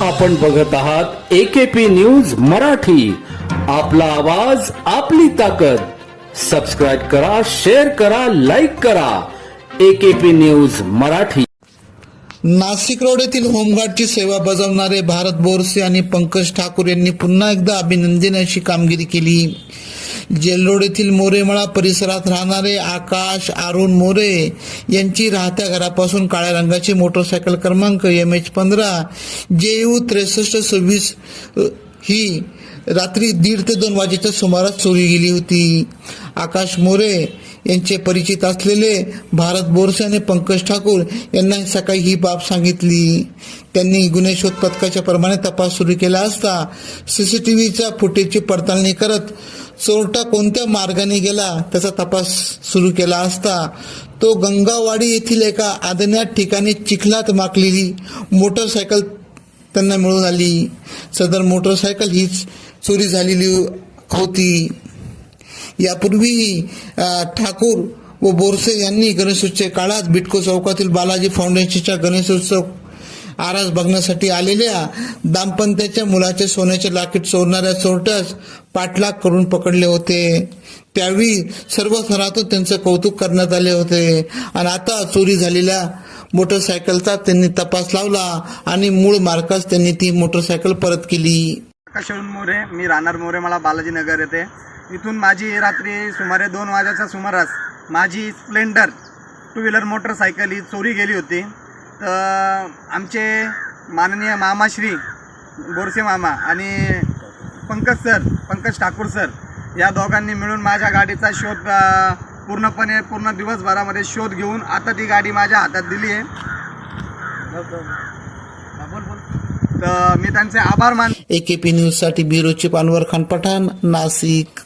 आपण बघत आहात एकेपी न्यूज मराठी. आपला आवाज आपली ताकद. सबस्क्राईब करा शेअर करा लाईक करा. AKP news Marathi. Nashik road येथील होमगार्डची सेवा बजावणारे भारत बोरसे आणि पंकज ठाकूर यांनी पुन्हा एकदा अभिनंदनाची कामगिरी केली. जेलरोड येथील मोरेमळा परिसरात राहणारे आकाश अरुण मोरे यांची राहत्या घरापासून काळ्या रंगाची मोटरसायकल क्रमांक एम एच पंधरा जे यू त्रेसष्ट सव्वीस ही रात्री दीड ते दोन वाजेच्या सुमारास चोरी गेली होती. आकाश मोरे यांचे परिचित असलेले भारत बोरसे आणि पंकज ठाकूर यांना सकाळी ही बाब सांगितली. त्यांनी गुन्हे शोध पथकाच्या प्रमाणे तपास सुरू केला असता सीसीटीव्हीच्या फुटेजची पडताळणी करत चोरटा कोणत्या मार्गाने गेला त्याचा तपास सुरू केला असता तो गंगावाडी येथील एका आदण्यात ठिकाणी चिखलात माकलेली मोटरसायकल त्यांना मिळून आली. सदर मोटरसायकल हीच चोरी झालेली होती. यापूर्वीही ठाकूर व बोरसे यांनी गणेशोत्सव काळात बिटको चौकातील बालाजी फाउंडेशनच्या गणेशोत्सव आरास बघण्यासाठी आलेल्या दाम्पत्याच्या मुलाचे सोन्याचे लाकीट चोरणाऱ्या चोरट्यास पाठलाग करून पकडले होते. त्यावेळी सर्व थरातून त्यांचं कौतुक करण्यात आले होते. आणि आता चोरी झालेल्या मोटरसायकलचा त्यांनी तपास लावला आणि मूळ मार्कास त्यांनी ती मोटरसायकल परत केली. आकाशवरून मोरे मी राहणार मोरे मला बालाजी नगर येथे इथून माझी रात्री सुमारे दोन वाजेच्या सुमारास माझी स्प्लेंडर टू व्हीलर मोटरसायकल ही चोरी गेली होती. तर आमचे माननीय मामाश्री बोरसे मामा आणि पंकज सर पंकज ठाकूर सर या दोघांनी मिळून माझ्या गाडीचा शोध पूर्णपणे पूर्ण दिवसभरामध्ये शोध घेऊन आता ती गाडी माझ्या हातात दिली आहे. तर मी त्यांचे आभार मान एकेपी न्यूजसाठी ब्युरो चिप खान पठाण नाशिक.